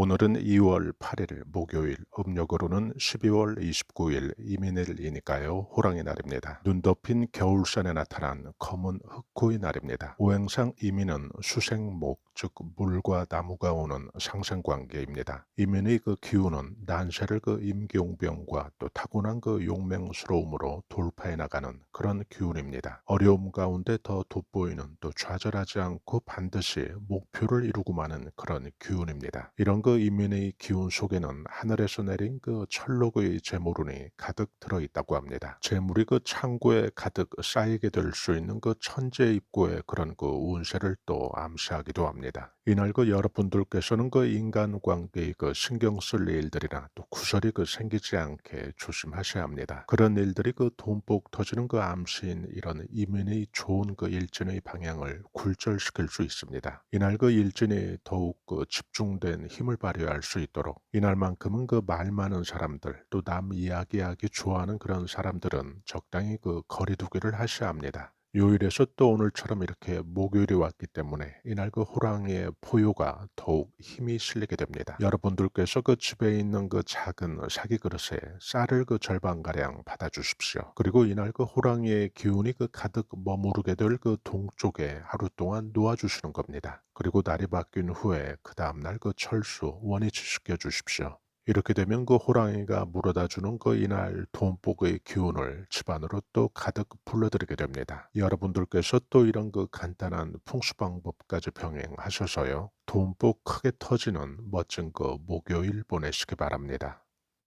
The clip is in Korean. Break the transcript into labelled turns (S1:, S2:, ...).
S1: 오늘은 2월 8일 목요일, 음력으로는 12월 29일 이민일이니까요. 호랑이 날입니다. 눈 덮인 겨울산에 나타난 검은 흑호의 날입니다. 오행상 이민은 수생목, 즉 물과 나무가 오는 상생관계입니다. 이민의 그 기운은 난세를 그 임기용병과 또 타고난 그 용맹스러움으로 돌파해 나가는 그런 기운입니다. 어려움 가운데 더 돋보이는 또 좌절하지 않고 반드시 목표를 이루고 마는 그런 기운입니다. 이런 그 이민의 기운 속에는 하늘에서 내린 그 철록의 재물운이 가득 들어 있다고 합니다. 재물이 그 창고에 가득 쌓이게 될 수 있는 그 천재 입고의 그런 그 운세를 또 암시하기도 합 니다. 이날 그 여러분들께서는 그 인간관계의 그 신경 쓸 일들이나 또 구설이 그 생기지 않게 조심하셔야 합니다. 그런 일들이 그 돈복 터지는 그 암시인 이런 이민의 좋은 그 일진의 방향을 굴절시킬 수 있습니다. 이날 그 일진이 더욱 그 집중된 힘을 발휘할 수 있도록 이날만큼은 그 말 많은 사람들 또 남 이야기하기 좋아하는 그런 사람들은 적당히 그 거리두기를 하셔야 합니다. 요일에서 또 오늘처럼 이렇게 목요일이 왔기 때문에 이날 그 호랑이의 포효가 더욱 힘이 실리게 됩니다. 여러분들께서 그 집에 있는 그 작은 사기 그릇에 쌀을 그 절반가량 받아주십시오. 그리고 이날 그 호랑이의 기운이 그 가득 머무르게 될 그 동쪽에 하루 동안 놓아주시는 겁니다. 그리고 날이 바뀐 후에 그 다음날 그 철수 원위치 시켜 주십시오. 이렇게 되면 그 호랑이가 물어다 주는 그 이날 돈복의 기운을 집안으로 또 가득 불러들이게 됩니다. 여러분들께서 또 이런 그 간단한 풍수 방법까지 병행하셔서요. 돈복 크게 터지는 멋진 그 목요일 보내시기 바랍니다.